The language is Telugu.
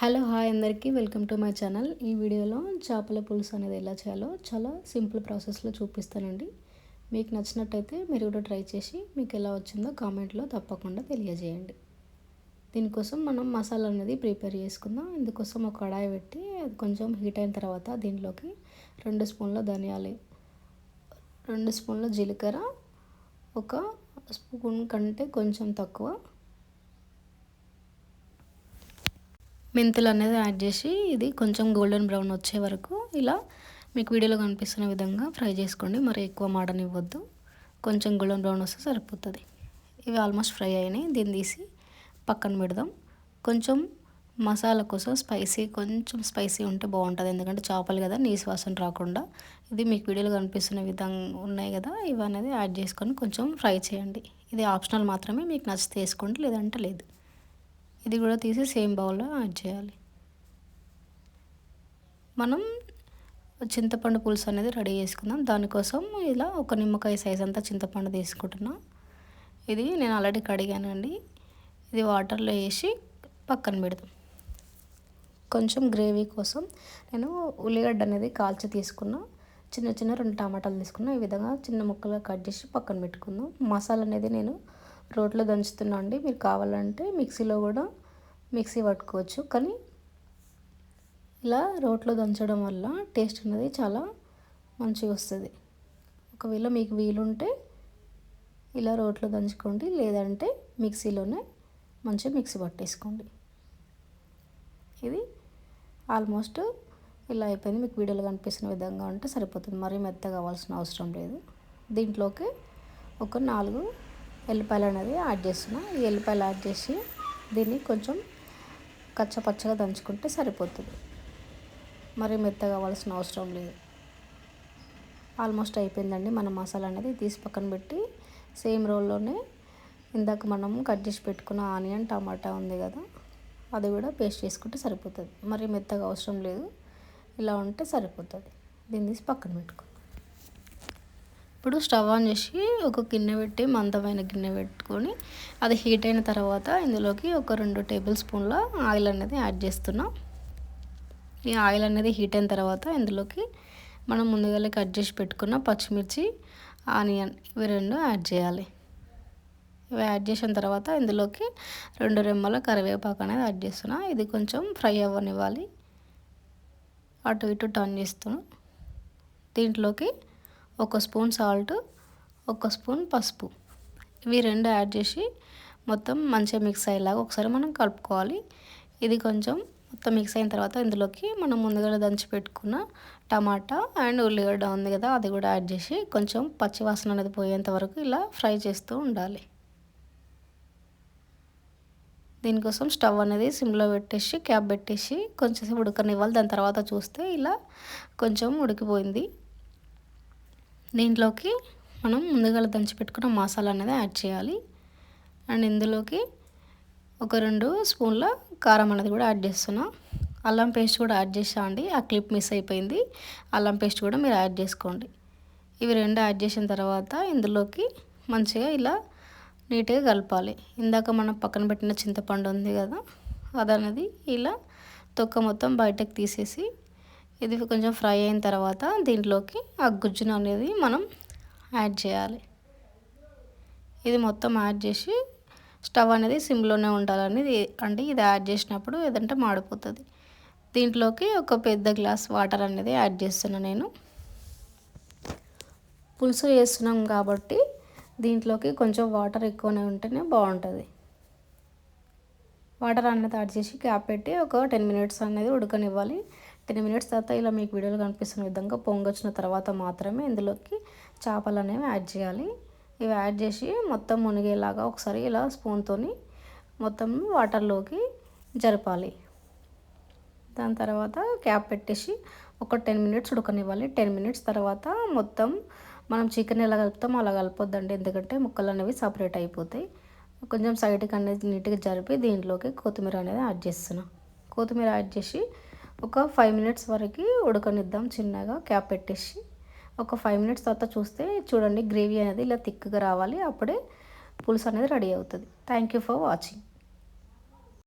హలో హాయ్ అందరికీ. Welcome to my channel. ఈ వీడియోలో చేపల పులుసు అనేది ఎలా చేయాలో చాలా సింపుల్ ప్రాసెస్లో చూపిస్తానండి. మీకు నచ్చినట్టయితే మీరు కూడా ట్రై చేసి మీకు ఎలా వచ్చిందో కామెంట్లో తప్పకుండా తెలియజేయండి. దీనికోసం మనం మసాలా అనేది ప్రిపేర్ చేసుకుందాం. ఇందుకోసం ఒక కడాయి పెట్టి అది కొంచెం హీట్ అయిన తర్వాత దీంట్లోకి రెండు స్పూన్ల ధనియాలు రెండు స్పూన్ల జీలకర్ర ఒక స్పూన్ కంటే కొంచెం తక్కువ మెంతులు అనేది యాడ్ చేసి ఇది కొంచెం గోల్డెన్ బ్రౌన్ వచ్చే వరకు ఇలా మీకు వీడియోలో కనిపిస్తున్న విధంగా ఫ్రై చేసుకోండి. మరి ఎక్కువ మాడనివ్వద్దు. కొంచెం గోల్డెన్ బ్రౌన్ వస్తే సరిపోతుంది. ఇవి ఆల్మోస్ట్ ఫ్రై అయినాయి. దీన్ని తీసి పక్కన పెడదాం. కొంచెం మసాలా కోసం స్పైసీ కొంచెం స్పైసీ ఉంటే బాగుంటుంది. ఎందుకంటే చేపలు కదా నీసు వాసన రాకుండా. ఇది మీకు వీడియోలో కనిపిస్తున్న విధంగా ఉన్నాయి కదా ఇవి అనేది యాడ్ చేసుకొని కొంచెం ఫ్రై చేయండి. ఇది ఆప్షనల్ మాత్రమే. మీకు నచ్చితే వేసుకోండి లేదంటే లేదు. ఇది కూడా తీసి సేమ్ బౌల్లో యాడ్ చేయాలి. మనం చింతపండు పులుసు అనేది రెడీ చేసుకుందాం. దానికోసం ఇలా ఒక నిమ్మకాయ సైజ్ అంతా చింతపండు తీసుకుంటున్నా. ఇది నేను ఆల్రెడీ కడిగానండి. ఇది వాటర్లో వేసి పక్కన పెడదాం. కొంచెం గ్రేవీ కోసం నేను ఉల్లిగడ్డ అనేది కాల్చి తీసుకున్నా చిన్న చిన్న రెండు టమాటాలు తీసుకున్నా ఈ విధంగా చిన్న ముక్కలుగా కట్ చేసి పక్కన పెట్టుకుందాం. మసాలా అనేది నేను రోట్లో దంచుతున్నా అండి. మీరు కావాలంటే మిక్సీలో కూడా మిక్సీ పట్టుకోవచ్చు. కానీ ఇలా రోట్లో దంచడం వల్ల టేస్ట్ అనేది చాలా మంచిగా వస్తుంది. ఒకవేళ మీకు వీలుంటే ఇలా రోట్లో దంచుకోండి. లేదంటే మిక్సీలోనే మంచిగా మిక్సీ పట్టేసుకోండి. ఇది ఆల్మోస్ట్ ఇలా అయిపోయింది. మీకు వీడియోలో కనిపిస్తున్న విధంగా ఉంటే సరిపోతుంది. మరీ మెత్తగా కావాల్సిన అవసరం లేదు. దీంట్లోకి ఒక నాలుగు ఎల్లిపాయలు అనేది యాడ్ చేస్తున్నా. ఈ ఎల్లిపాయలు యాడ్ చేసి దీన్ని కొంచెం కచ్చపచ్చగా దంచుకుంటే సరిపోతుంది. మరి మెత్త కావాల్సిన అవసరం లేదు. ఆల్మోస్ట్ అయిపోయిందండి మన మసాలా అనేది తీసి పక్కన పెట్టి సేమ్ రోల్లోనే ఇందాక మనం కట్ చేసి పెట్టుకున్న ఆనియన్ టమాటా ఉంది కదా అది కూడా పేస్ట్ చేసుకుంటే సరిపోతుంది. మరి మెత్తగా అవసరం లేదు. ఇలా ఉంటే సరిపోతుంది. దీన్ని తీసి పక్కన పెట్టుకో. ఇప్పుడు స్టవ్ ఆన్ చేసి ఒక గిన్నె పెట్టి మందమైన గిన్నె పెట్టుకొని అది హీట్ అయిన తర్వాత ఇందులోకి ఒక రెండు టేబుల్ స్పూన్ల ఆయిల్ అనేది యాడ్ చేస్తున్నాం. ఈ ఆయిల్ అనేది హీట్ అయిన తర్వాత ఇందులోకి మనం ముందుగానే కట్ చేసి పెట్టుకున్న పచ్చిమిర్చి ఆనియన్ ఇవి రెండు యాడ్ చేయాలి. ఇవి యాడ్ చేసిన తర్వాత ఇందులోకి రెండు రెమ్మల కరివేపాకు అనేది యాడ్ చేస్తున్నా. ఇది కొంచెం ఫ్రై అవ్వనివ్వాలి. అటు ఇటు టర్న్ చేస్తున్నాం. దీంట్లోకి ఒక స్పూన్ సాల్ట్ ఒక స్పూన్ పసుపు. ఇవి రెండు యాడ్ చేసి మొత్తం మంచిగా మిక్స్ అయ్యేలాగా ఒకసారి మనం కలుపుకోవాలి. ఇది కొంచెం మొత్తం మిక్స్ అయిన తర్వాత ఇందులోకి మనం ముందుగా దంచి పెట్టుకున్న టమాటా అండ్ ఉల్లిగడ్డ ఉంది కదా అది కూడా యాడ్ చేసి కొంచెం పచ్చివాసన అనేది పోయేంత వరకు ఇలా ఫ్రై చేస్తూ ఉండాలి. దీనికోసం స్టవ్ అనేది సిమ్లో పెట్టేసి క్యాప్ పెట్టేసి కొంచెం ఉడకనివ్వాలి. దాని తర్వాత చూస్తే ఇలా కొంచెం ఉడికిపోయింది. దీంట్లోకి మనం ముందుగా దంచి పెట్టుకున్న మసాలా అనేది యాడ్ చేయాలి. అండ్ ఇందులోకి ఒక రెండు స్పూన్ల కారం అనేది కూడా యాడ్ చేస్తున్నా. అల్లం పేస్ట్ కూడా యాడ్ చేసా అండి ఆ క్లిప్ మిస్ అయిపోయింది. అల్లం పేస్ట్ కూడా మీరు యాడ్ చేసుకోండి. ఇవి రెండు యాడ్ చేసిన తర్వాత ఇందులోకి మంచిగా ఇలా నీట్గా కలపాలి. ఇందాక మనం పక్కన పెట్టిన చింతపండు ఉంది కదా అదనేది ఇలా తొక్క మొత్తం బయటకు తీసేసి ఇది కొంచెం ఫ్రై అయిన తర్వాత దీంట్లోకి ఆ గుజ్జును అనేది మనం యాడ్ చేయాలి. ఇది మొత్తం యాడ్ చేసి స్టవ్ అనేది సిమ్లోనే ఉండాలని అంటే ఇది యాడ్ చేసినప్పుడు ఏదంటే మాడిపోతుంది. దీంట్లోకి ఒక పెద్ద గ్లాస్ వాటర్ అనేది యాడ్ చేస్తున్నాను నేను. పులుసు వేస్తున్నాం కాబట్టి దీంట్లోకి కొంచెం వాటర్ ఎక్కువనే ఉంటేనే బాగుంటుంది. వాటర్ అనేది యాడ్ చేసి క్యాప్ పెట్టి ఒక టెన్ మినిట్స్ అనేది ఉడకనివ్వాలి. టెన్ మినిట్స్ తర్వాత ఇలా మీకు వీడియోలో కనిపిస్తున్న విధంగా పొంగొచ్చిన తర్వాత మాత్రమే ఇందులోకి చేపలు అనేవి యాడ్ చేయాలి. ఇవి యాడ్ చేసి మొత్తం మునిగేలాగా ఒకసారి ఇలా స్పూన్తో మొత్తం వాటర్లోకి జరపాలి. దాని తర్వాత క్యాప్ పెట్టేసి ఒక టెన్ మినిట్స్ ఉడకనివ్వాలి. టెన్ మినిట్స్ తర్వాత మొత్తం మనం చికెన్ ఎలా కలుపుతామో అలా కలపొద్దండి. ఎందుకంటే ముక్కలు అనేవి సపరేట్ అయిపోతాయి. కొంచెం సైడ్కి అనేది నీట్గా జరిపి దీంట్లోకి కొత్తిమీర అనేది యాడ్ చేస్తున్నాం. కొత్తిమీర యాడ్ చేసి ఒక ఫైవ్ మినిట్స్ వరకు ఉడకనిద్దాం చిన్నగా క్యాప్ పెట్టేసి. ఒక ఫైవ్ మినిట్స్ తర్వాత చూస్తే చూడండి గ్రేవీ అనేది ఇలా థిక్గా రావాలి అప్పుడే పులుసు అనేది రెడీ అవుతుంది. Thank you for watching